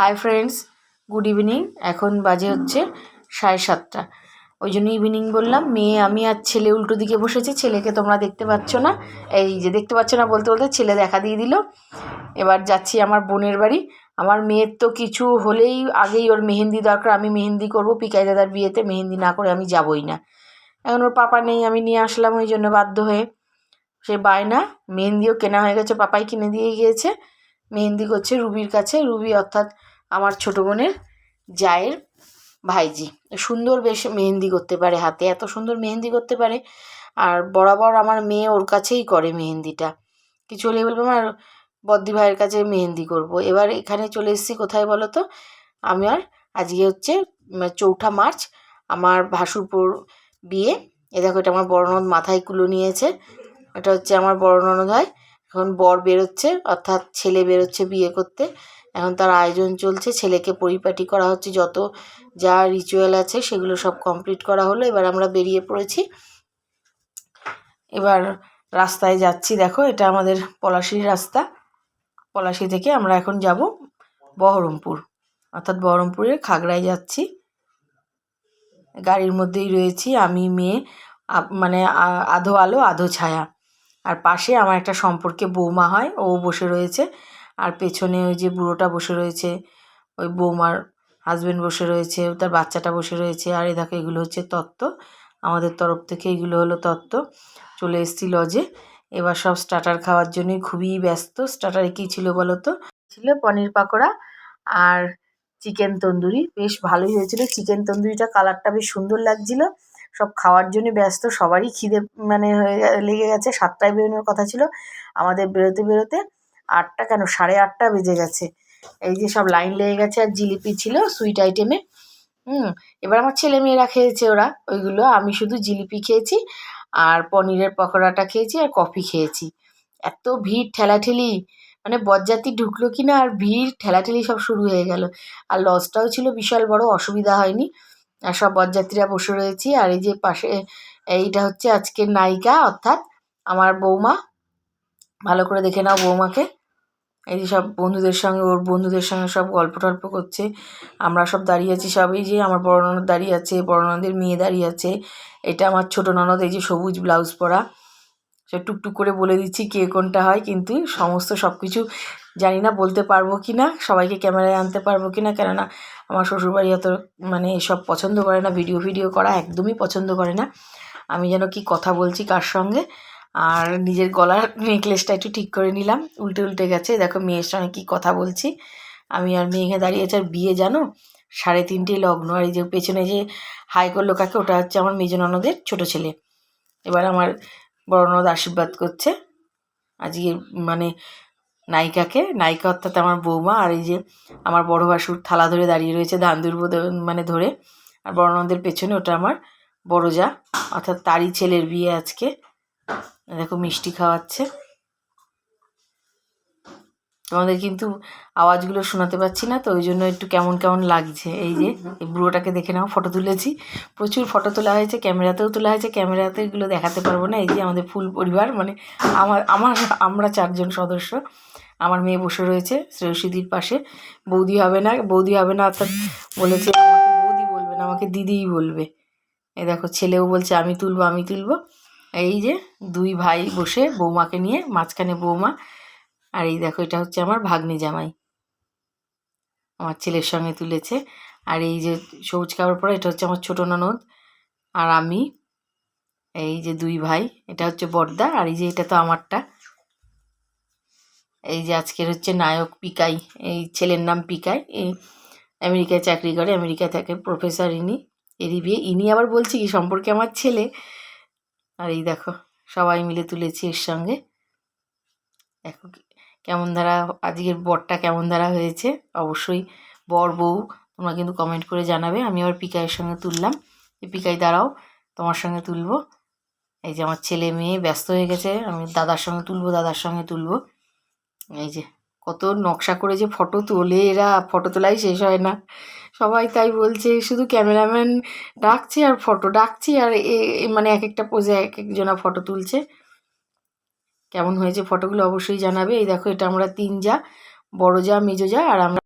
Hi friends good evening এখন বাজে হচ্ছে সাড়ে সাতটা। ওই জন্য ইভিনিং বললাম, মেয়ে, আমি আর ছেলে উল্টো দিকে বসেছি, ছেলেকে তোমরা দেখতে পাচ্ছ না। এই যে দেখতে পাচ্ছ না বলতে বলতে ছেলে দেখা দিয়ে দিল। এবার যাচ্ছি আমার বোনের বাড়ি। আমার মেয়ের তো কিছু হলেই আগেই ওর মেহেন্দি দরকার, আমি মেহেন্দি করব, পিকাই দাদার বিয়েতে মেহেন্দি না করে আমি যাবই না। এখন ওর পাপা নেই, আমি নিয়ে আসলাম, ওই জন্য বাধ্য হয়ে। সে বায়না, মেহেন্দিও কেনা হয়ে গেছে, পাপাই কিনে দিয়ে গিয়েছে। মেহেন্দি করছে রুবির কাছে। রুবি অর্থাৎ আমার ছোটো বোনের জায়ের ভাইজি। সুন্দর বেশ মেহেন্দি করতে পারে হাতে, এত সুন্দর মেহেন্দি করতে পারে। আর বরাবর আমার মেয়ে ওর কাছেই করে মেহেন্দিটা। কিছু হলে বলব আমার বদ্দি ভাইয়ের কাছে মেহেন্দি করব। এবার এখানে চলে এসেছি, কোথায় বলো তো? আমার আজকে হচ্ছে চৌঠা মার্চ, আমার ভাসুরপুর বিয়ে। এ দেখো, এটা আমার বড় ননদ মাথায় কুলো নিয়েছে। এটা হচ্ছে আমার বড় ননদ হয় এখন বর বেরোচ্ছে, অর্থাৎ ছেলে বেরোচ্ছে বিয়ে করতে। এখন তার আয়োজন চলছে, ছেলেকে পরিপাটি করা হচ্ছে, যত যা রিচুয়াল আছে সেগুলো সব কমপ্লিট করা হলো। এবার আমরা বেরিয়ে পড়েছি। এবার রাস্তায় যাচ্ছি, দেখো এটা আমাদের পলাশির রাস্তা। পলাশি থেকে আমরা এখন যাব বহরমপুর। অর্থাৎ বহরমপুরের খাগড়ায় যাচ্ছি। গাড়ির মধ্যেই রয়েছি আমি, মেয়ে মানে আধো আলো, আধো ছায়া। আর পাশে আমার একটা সম্পর্কে বৌমা হয়, ও বসে রয়েছে। আর পেছনে ওই যে বুড়োটা বসে রয়েছে, ওই বৌমার হাজব্যান্ড বসে রয়েছে, তার বাচ্চাটা বসে রয়েছে। আর এ দেখো, এগুলো হচ্ছে তত্ত্ব। আমাদের তরফ থেকে এগুলো হলো তত্ত্ব। চলে এসেছি লজে এবার সব স্টার্টার খাওয়ার জন্যই খুবই ব্যস্ত। স্টার্টারে কী ছিল বলো তো? ছিল পনির পাকোড়া আর চিকেন তন্দুরি। বেশ ভালোই হয়েছিল। চিকেন তন্দুরিটা কালারটা বেশ সুন্দর লাগছিল। সব খাওয়ার জন্য ব্যস্ত, সবারই খিদে মানে হয়ে লেগে গেছে। সাতটায় বেরোনোর কথা ছিল। আমাদের বেরোতে বেরোতে আটটা কেন? সাড়ে আটটা বেজে গেছে। এই যে সব লাইন লেগে গেছে আর জিলিপি ছিল সুইট আইটেমে হুম, এবার আমার ছেলে মেয়েরা খেয়েছে ওরা, ওইগুলো। আমি শুধু জিলিপি খেয়েছি আর পনিরের পকোড়াটা খেয়েছি আর কফি খেয়েছি। এত ভিড় ঠেলাঠেলি মানে বরযাত্রী ঢুকলো কি না আর ভিড়, ঠেলাঠেলি সব শুরু হয়ে গেল। আর লজটাও ছিল বিশাল বড়, অসুবিধা হয়নি। আর সব বরযাত্রীরা বসে রয়েছি। আর এই যে পাশে, এইটা হচ্ছে আজকের নায়িকা, অর্থাৎ আমার বৌমা। ভালো করে দেখে নাও বৌমাকে। এই যে সব বন্ধুদের সঙ্গে, ওর বন্ধুদের সঙ্গে সব গল্প টল্প করছে। আমরা সব দাঁড়িয়ে আছি সবই যে আমার বড় ননদ দাঁড়িয়ে আছে, বড় ননদের মেয়ে দাঁড়িয়ে আছে। এটা আমার ছোটো ননদ, এই যে সবুজ ব্লাউজ পরা। সে টুকটুক করে বলে দিচ্ছি কে কোনটা হয়, কিন্তু সমস্ত সব কিছু জানি না বলতে পারব কি না সবাইকে ক্যামেরায় আনতে পারব কি না কেননা আমার শ্বশুরবাড়ি অত মানে এসব পছন্দ করে না, ভিডিও ভিডিও করা একদমই পছন্দ করে না। আমি যেন কি কথা বলছি কার সঙ্গে? আর নিজের গলার নেকলেসটা একটু ঠিক করে নিলাম, উল্টে উল্টে গেছে, দেখো মেয়ের সঙ্গে কী কথা বলছি। আমি আর মেয়েকে দাঁড়িয়েছে আর বিয়ে জানো? সাড়ে তিনটে লগ্ন, আর এই যে পেছনে যে হাই করল কাকে, ওটা হচ্ছে আমার মেজ ননদের ছোটো ছেলে। এবার আমার বড় ননদ আশীর্বাদ করছে। আজকে মানে নায়িকাকে, নায়িকা অর্থাৎ আমার বৌমা আর এই যে আমার বড় বাসুর থালা ধরে দাঁড়িয়ে রয়েছে ধান দুর্ব মানে ধরে। আর বড়নদের পেছনে ওটা আমার বড় যা অর্থাৎ তারই ছেলের বিয়ে আজকে। দেখো মিষ্টি খাওয়াচ্ছে। তোমাদের কিন্তু আওয়াজগুলো শোনাতে পাচ্ছি না তো ওই জন্য একটু কেমন কেমন লাগছে। এই যে এই বুড়োটাকে দেখে নাও ফটো তুলেছি। প্রচুর ফটো তোলা হয়েছে ক্যামেরাতেও তোলা হয়েছে ক্যামেরাতে এগুলো দেখাতে পারব না। এই যে আমাদের ফুল পরিবার মানে আমার আমার আমরা চারজন সদস্য আমার মেয়ে বসে রয়েছে শ্রেয়সীদির পাশে। বৌদি হবে না বৌদি হবে না অর্থাৎ বলেছে বৌদি বলবে না আমাকে দিদিই বলবে। এই দেখো ছেলেও বলছে আমি তুলবো আমি তুলবো। এই যে দুই ভাই বসে বৌমাকে নিয়ে মাঝখানে বৌমা আর এই দেখো, এটা হচ্ছে আমার ভাগ্নি জামাই। আমার ছেলের সঙ্গে তুলেছে। আর এই যে সবুজ কাপড় পরে, এটা হচ্ছে আমার ছোটো ননদ। আর আমি, এই যে দুই ভাই, এটা হচ্ছে বর্দা, আর এই যে এটা তো আমারটা। এই যে আজকের হচ্ছে নায়ক পিকাই, এই ছেলের নাম পিকাই। এই আমেরিকায় চাকরি করে আমেরিকায় থাকে প্রফেসর ইনি, এরই বিয়ে। ইনি আবার বলছি কি, সম্পর্কে আমার ছেলে। আর এই দেখো, সবাই মিলে তুলেছি এর সঙ্গে। দেখো কেমন ধারা আজকের বরটা কেমন ধারা হয়েছে, অবশ্যই বর বউ তোমরা কিন্তু কমেন্ট করে জানাবে। আমি আবার পিকাইয়ের সঙ্গে তুললাম। পিকাই, দাঁড়াও, তোমার সঙ্গে তুলবো। এই যে আমার ছেলে মেয়ে ব্যস্ত হয়ে গেছে, আমি দাদার সঙ্গে তুলবো, দাদার সঙ্গে তুলবো। এই যে কত নকশা করে যে ফটো তোলে এরা, ফটো তোলাই শেষ হয় না। সবাই তাই বলছে, শুধু ক্যামেরাম্যান ডাকছে আর ফটো ডাকছি, আর এ মানে এক একটা পোজে এক একজনা ফটো তুলছে। কেমন হয়েছে ফটোগুলো অবশ্যই জানাবে। এই দেখো, এটা আমরা তিন যা বড় যা মেজো যা আর আমরা